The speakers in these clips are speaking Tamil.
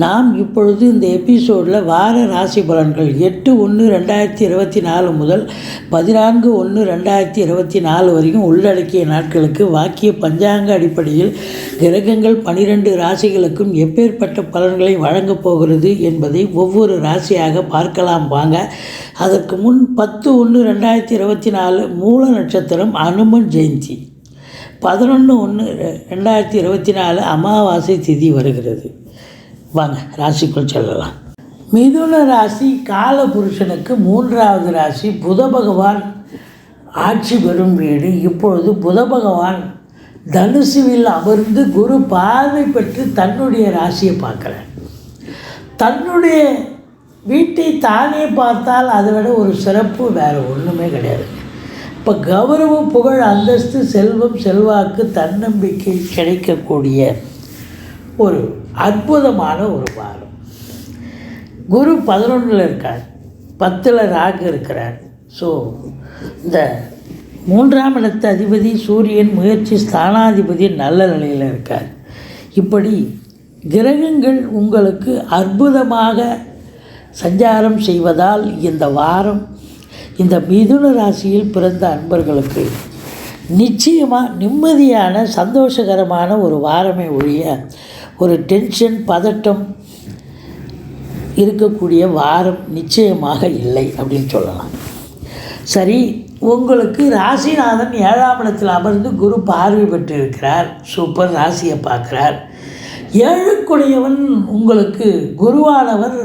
நாம் இப்பொழுது இந்த எபிசோடில் வார ராசி பலன்கள் எட்டு ஒன்று ரெண்டாயிரத்தி இருபத்தி நாலு முதல் பதினான்கு ஒன்று ரெண்டாயிரத்தி இருபத்தி நாலு வரைக்கும் உள்ளடக்கிய நாட்களுக்கு வாக்கிய பஞ்சாங்க அடிப்படையில் கிரகங்கள் பனிரெண்டு ராசிகளுக்கும் எப்பேற்பட்ட பலன்களை வழங்கப் போகிறது என்பதை ஒவ்வொரு ராசியாக பார்க்கலாம் வாங்க. அதற்கு முன் பத்து ஒன்று ரெண்டாயிரத்தி இருபத்தி நாலு மூல நட்சத்திரம் அனுமன் ஜெயந்தி. பதினொன்று ஒன்று ரெண்டாயிரத்தி இருபத்தி நாலு அமாவாசை திதி வருகிறது. வாங்க ராசிக்குள் செல்லலாம். மிதுன ராசி காலபுருஷனுக்கு மூன்றாவது ராசி புத பகவான் ஆட்சி பெறும் வீடு. இப்பொழுது புத பகவான் தனுசுவில் அமர்ந்து குரு பார்வை பெற்று தன்னுடைய ராசியை பார்க்குறார். தன்னுடைய வீட்டை தானே பார்த்தால் அதை விட ஒரு சிறப்பு வேறு ஒன்றுமே கிடையாது. இப்போ கௌரவம் புகழ் அந்தஸ்து செல்வம் செல்வாக்கு தன்னம்பிக்கை கிடைக்கக்கூடிய ஒரு அற்புதமான ஒரு வாரம் குரு பதினொன்றில் இருக்கார் பத்தில் ராகு இருக்கிறார். ஸோ இந்த மூன்றாம் இடத்து அதிபதி சூரியன் முயற்சி ஸ்தானாதிபதி நல்ல நிலையில் இருக்கார். இப்படி கிரகங்கள் உங்களுக்கு அற்புதமாக சஞ்சாரம் செய்வதால் இந்த வாரம் இந்த மிதுன ராசியில் பிறந்த அன்பர்களுக்கு நிச்சயமாக நிம்மதியான சந்தோஷகரமான ஒரு வாரமே ஒழிய ஒரு டென்ஷன் பதட்டம் இருக்கக்கூடிய வாரம் நிச்சயமாக இல்லை அப்படின்னு சொல்லலாம். சரி உங்களுக்கு ராசிநாதன் ஏழாம் இடத்தில் அமர்ந்து குரு பார்வை பெற்று இருக்கிறார் சூப்பர் ராசியை பார்க்குறார். ஏழுக்குடையவன் உங்களுக்கு குருவானவர்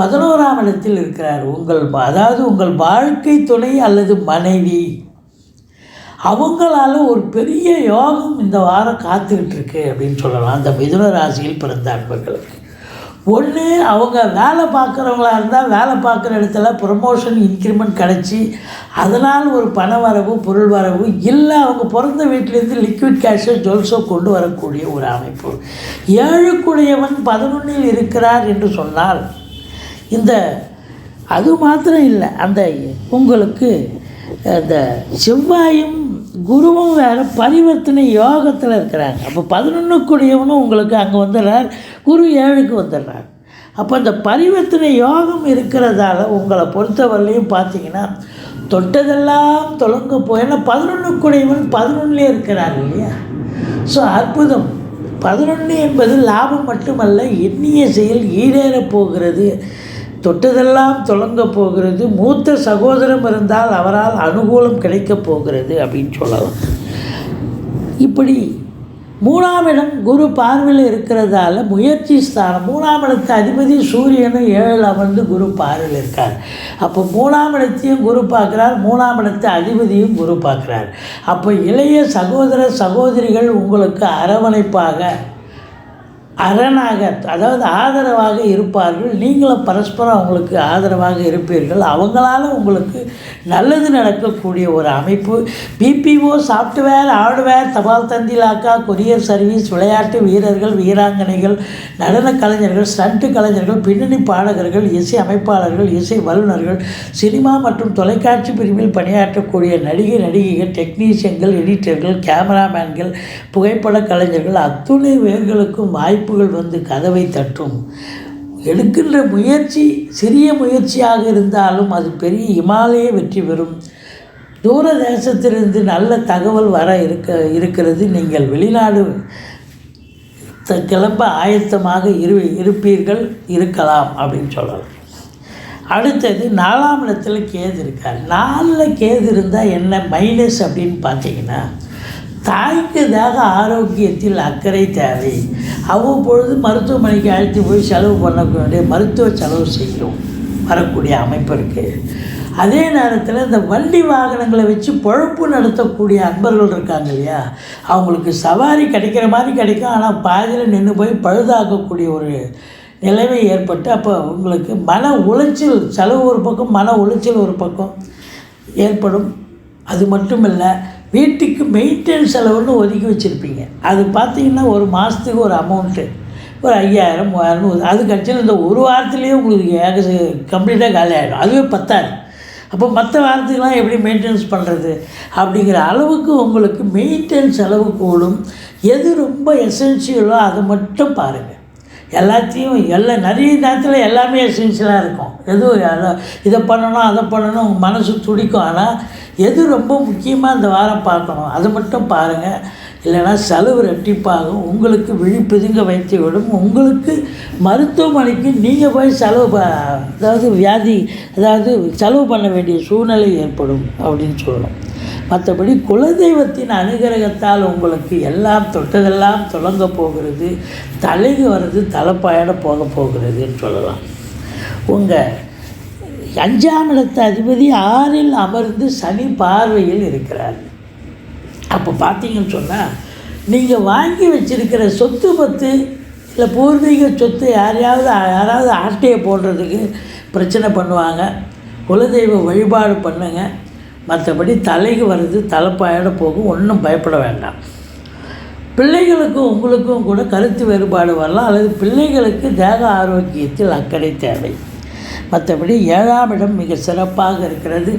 பதினோராம் இடத்தில் இருக்கிறார். உங்கள் அதாவது உங்கள் வாழ்க்கை துணை அல்லது மனைவி. அவங்களால ஒரு பெரிய யோகம் இந்த வாரம் காத்துக்கிட்டு இருக்கு அப்படின்னு சொல்லலாம். அந்த மிதுன ராசியில் பிறந்த அன்பர்களுக்கு. ஒன்று அவங்க வேலை பார்க்குறவங்களா இருந்தால் வேலை பார்க்குற இடத்துல ப்ரமோஷன் இன்க்ரிமெண்ட் கிடச்சி அதனால் ஒரு பண வரவு பொருள் வரவு இல்லை அவங்க பிறந்த வீட்டிலேருந்து லிக்விட் கேஷோ ஜுவல்ஸோ கொண்டு வரக்கூடிய ஒரு அமைப்பு. ஏழுக்குடையவன் பதினொன்றில் இருக்கிறார் என்று சொன்னால் இந்த அது மாத்திரம் இல்லை. அந்த உங்களுக்கு அந்த செவ்வாயும் குருவும் வேறு பரிவர்த்தனை யோகத்தில் இருக்கிறாங்க அப்போ பதினொன்றுக்குடையவனும் உங்களுக்கு அங்கே வந்துடுறார் குரு ஏழுக்கு வந்துடுறார் அப்போ இந்த பரிவர்த்தனை யோகம் இருக்கிறதால உங்களை பொறுத்தவரையிலையும் பார்த்தீங்கன்னா தொட்டதெல்லாம் தொடங்க போய் ஏன்னா பதினொன்றுக்குடையவன் பதினொன்றுலேயே இருக்கிறார் இல்லையா? ஸோ அற்புதம். பதினொன்று என்பது லாபம் மட்டுமல்ல எண்ணிய செயல் ஈடேறப் போகிறது. தொட்டதெல்லாம் தொடங்க போகிறது மூத்த சகோதரம் இருந்தால் அவரால் அனுகூலம் கிடைக்கப் போகிறது அப்படின்னு சொல்லலாம். இப்படி மூணாம் இடம் குரு பார்வையில் இருக்கிறதால முயற்சி ஸ்தானம் மூணாம் இடத்து அதிபதி சூரியனும் ஏழு அமர்ந்து குரு பார்வையில் இருக்கார். அப்போ மூணாம் இடத்தையும் குரு பார்க்குறார் மூணாம் இடத்து அதிபதியும் குரு பார்க்குறார். அப்போ இளைய சகோதர சகோதரிகள் உங்களுக்கு அரவணைப்பாக அரணாக அதாவது ஆதரவாக இருப்பார்கள். நீங்களும் பரஸ்பரம் அவங்களுக்கு ஆதரவாக இருப்பீர்கள். அவங்களால உங்களுக்கு நல்லது நடக்கக்கூடிய ஒரு அமைப்பு. பிபிஓ சாஃப்ட்வேர் ஹார்ட்வேர் தபால் தந்திலாக்கா கொரியர் சர்வீஸ் விளையாட்டு வீரர்கள் வீராங்கனைகள் நடன கலைஞர்கள் ஸ்டண்ட்டு கலைஞர்கள் பின்னணி பாடகர்கள் இசை அமைப்பாளர்கள் இசை வல்லுநர்கள் சினிமா மற்றும் தொலைக்காட்சி பிரிவில் பணியாற்றக்கூடிய நடிகை நடிகைகள் டெக்னீஷியன்கள் எடிட்டர்கள் கேமராமேன்கள் புகைப்பட கலைஞர்கள் அத்துணை பேர்களுக்கும் அழைப்புகள் வந்து கதவை தட்டும். எடுக்கின்ற முயற்சி சிறிய முயற்சியாக இருந்தாலும் அது பெரிய இமாலய வெற்றி பெறும். தூர தேசத்திலிருந்து நல்ல தகவல் வர இருக்க இருக்கிறது. நீங்கள் வெளிநாடு த- கிளம்ப ஆயத்தமாக இரு இருப்பீர்கள் இருக்கலாம் அப்படின்னு சொல்லலாம். அடுத்தது நாலாம் இடத்துல கேது இருக்கார். நாலில் கேது இருந்தால் என்ன மைனஸ் அப்படின்னு பார்த்தீங்கன்னா தாய்க்கு தாக ஆரோக்கியத்தில் அக்கறை தேவை. அவ்வப்பொழுது மருத்துவமனைக்கு அழைத்து போய் செலவு பண்ணக்கூடிய மருத்துவ செலவு செய்யும் வரக்கூடிய அமைப்பு இருக்குது அதே நேரத்தில் இந்த வண்டி வாகனங்களை வச்சு பொழப்பு நடத்தக்கூடிய அன்பர்கள் இருக்காங்க இல்லையா? அவங்களுக்கு சவாரி கிடைக்கிற மாதிரி கிடைக்கும். ஆனால் பாதியில் நின்று போய் பழுதாக்கக்கூடிய ஒரு நிலைமை ஏற்பட்டு அப்போ உங்களுக்கு மன உளைச்சல் செலவு ஒரு பக்கம் மன உளைச்சல் ஒரு பக்கம் ஏற்படும். அது மட்டும் இல்லை வீட்டுக்கு மெயின்டெனன்ஸ் செலவுன்னு ஒதுக்கி வச்சுருப்பீங்க. அது பார்த்தீங்கன்னா ஒரு மாதத்துக்கு ஒரு அமௌண்ட்டு ஒரு ஐயாயிரம் மூவாயிரம் அது கட்சியில் இந்த ஒரு வாரத்துலேயே உங்களுக்கு ஏக கம்ப்ளீட்டாக காலி ஆகிடும் அதுவே பத்தாது. அப்போ மற்ற வாரத்துக்கெலாம் எப்படி மெயின்டெனன்ஸ் பண்ணுறது அப்படிங்கிற அளவுக்கு உங்களுக்கு மெயின்டெனன்ஸ் செலவு கூடும். எது ரொம்ப எசென்சியலோ அதை மட்டும் பாருங்கள் எல்லாத்தையும் எல்லா நிறைய நேரத்தில் எல்லாமே எசென்ஷியலாக இருக்கும். எதுவும் இதை பண்ணணும் அதை பண்ணணும் உங்கள் மனசு துடிக்கும். ஆனால் எது ரொம்ப முக்கியமாக இந்த வாரம் பார்க்கணும் அதை மட்டும் பாருங்கள் இல்லைன்னா செலவு ரெட்டிப்பாகும். உங்களுக்கு விழிப்புதுங்க வைத்து விடும். உங்களுக்கு மருத்துவமனைக்கு நீங்கள் போய் செலவு ப அதாவது வியாதி அதாவது செலவு பண்ண வேண்டிய சூழ்நிலை ஏற்படும் அப்படின்னு சொல்லணும். மற்றபடி குலதெய்வத்தின் அனுகிரகத்தால் உங்களுக்கு எல்லாம் தொட்டதெல்லாம் தொடங்க போகிறது. தலைக்கு வர்றது தலைப்பாயிட போக போகிறதுன்னு சொல்லலாம். உங்கள் அஞ்சாம் இடத்து அதிபதி ஆறில் அமர்ந்து சனி பார்வையில் இருக்கிறார். அப்போ பார்த்தீங்கன்னு சொன்னால் நீங்கள் வாங்கி வச்சிருக்கிற சொத்து பத்து இல்லை பூர்வீக சொத்து யாரையாவது யாராவது ஆட்டையை போடுறதுக்கு பிரச்சனை பண்ணுவாங்க. குலதெய்வ வழிபாடு பண்ணுங்கள் மற்றபடி தலைக்கு வர்றது தலைப்பாயோட போகும் ஒன்றும் பயப்பட வேண்டாம். பிள்ளைகளுக்கும் உங்களுக்கும் கூட கருத்து வேறுபாடு வரலாம் அல்லது பிள்ளைகளுக்கு தேக ஆரோக்கியத்தில் அக்கறை தேவை. மற்றபடி ஏழாம் இடம் மிக சிறப்பாக இருக்கிறது.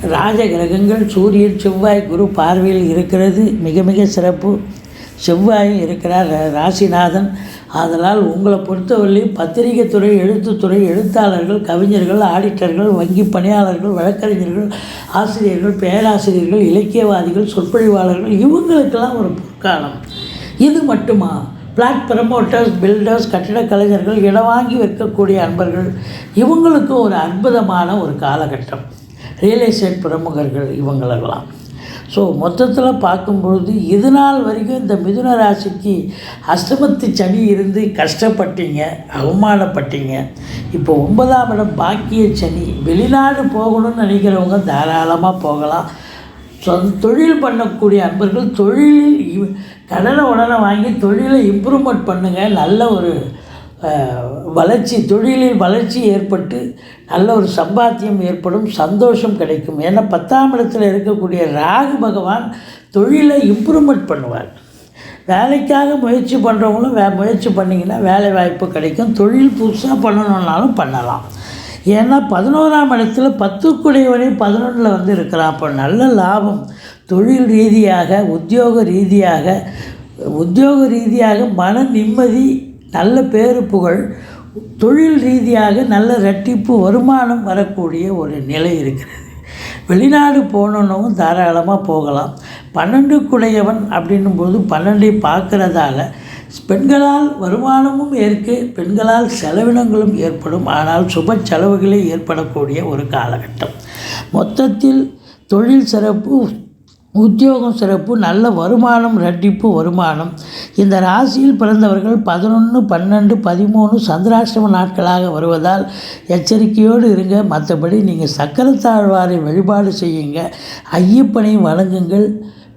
ராஜ கிரகங்கள் சூரியன் செவ்வாய் குரு பார்வையில் இருக்கிறது மிக மிக சிறப்பு. செவ்வாயும் இருக்கிறார் ரா- ராசிநாதன். அதனால் உங்களை பொறுத்தவரையிலும் பத்திரிகை துறை எழுத்துத்துறை எழுத்தாளர்கள் கவிஞர்கள் ஆடிட்டர்கள் வங்கி பணியாளர்கள் வழக்கறிஞர்கள் ஆசிரியர்கள் பேராசிரியர்கள் இலக்கியவாதிகள் சொற்பொழிவாளர்கள் இவங்களுக்கெல்லாம் ஒரு பொற்காலம். இது மட்டுமா? பிளாட் ப்ரமோட்டர்ஸ் பில்டர்ஸ் கட்டிடக் கலைஞர்கள் இடம் வாங்கி வைக்கக்கூடிய அன்பர்கள் இவங்களுக்கும் ஒரு அற்புதமான ஒரு காலகட்டம். ரியல் எஸ்டேட் பிரமுகர்கள் இவங்களெல்லாம். ஸோ மொத்தத்தில் பார்க்கும்பொழுது இது நாள் வரைக்கும் இந்த மிதுன ராசிக்கு அஷ்டமத்து சனி இருந்து கஷ்டப்பட்டீங்க அவமானப்பட்டீங்க இப்போ ஒன்பதாம் இடம் பாக்கிய சனி வெளிநாடு போகணும்னு நினைக்கிறவங்க தாராளமாக போகலாம். சொந்த தொழில் பண்ணக்கூடிய அன்பர்கள் தொழிலில் இ- கடனை உடனே வாங்கி தொழிலை இம்ப்ரூவ்மெண்ட் பண்ணுங்கள் நல்ல ஒரு வளர்ச்சி தொழிலில் வளர்ச்சி ஏற்பட்டு நல்ல ஒரு சம்பாத்தியம் ஏற்படும் சந்தோஷம் கிடைக்கும். ஏன்னா பத்தாம் இடத்துல இருக்கக்கூடிய ராகு பகவான் தொழிலை இம்ப்ரூவ்மெண்ட் பண்ணுவார். வேலைக்காக முயற்சி பண்ணுறவங்களும் வே முயற்சி பண்ணிங்கன்னா வேலை வாய்ப்பு கிடைக்கும். தொழில் புதுசாக பண்ணணுன்னாலும் பண்ணலாம். ஏன்னா பதினோராம் இடத்துல பத்துக்குடையவனே பதினொன்றில் வந்து இருக்கிறான். அப்போ நல்ல லாபம். தொழில் ரீதியாக உத்தியோக ரீதியாக உத்தியோக ரீதியாக மன நிம்மதி நல்ல பேரு புகழ் தொழில் ரீதியாக நல்ல ரெட்டிப்பு வருமானம் வரக்கூடிய ஒரு நிலை இருக்கிறது. வெளிநாடு போகணுன்னும் தாராளமாக போகலாம். பன்னெண்டுக்குடையவன் அப்படின்னும்போது பன்னெண்டை பார்க்குறதால பெண்களால் வருமானமும் ஏற்கு பெண்களால் செலவினங்களும் ஏற்படும். ஆனால் சுப செலவுகளே ஏற்படக்கூடிய ஒரு காலகட்டம். மொத்தத்தில் தொழில் சிறப்பு உத்தியோகம் சிறப்பு நல்ல வருமானம் ரெட்டிப்பு வருமானம். இந்த ராசியில் பிறந்தவர்கள் பதினொன்று பன்னெண்டு பதிமூணு சந்திராஷ்டம நாட்களாக வருவதால் எச்சரிக்கையோடு இருங்க. மற்றபடி நீங்கள் சக்கரத்தாழ்வாரை வழிபாடு செய்யுங்க. ஐயப்பனை வணங்குங்கள்.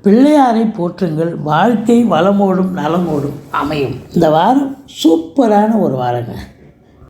பிள்ளையாரை போற்றுங்கள். வாழ்க்கை வளமோடும் நலமோடும் அமையும். இந்த வாரம் சூப்பரான ஒரு வாரங்க.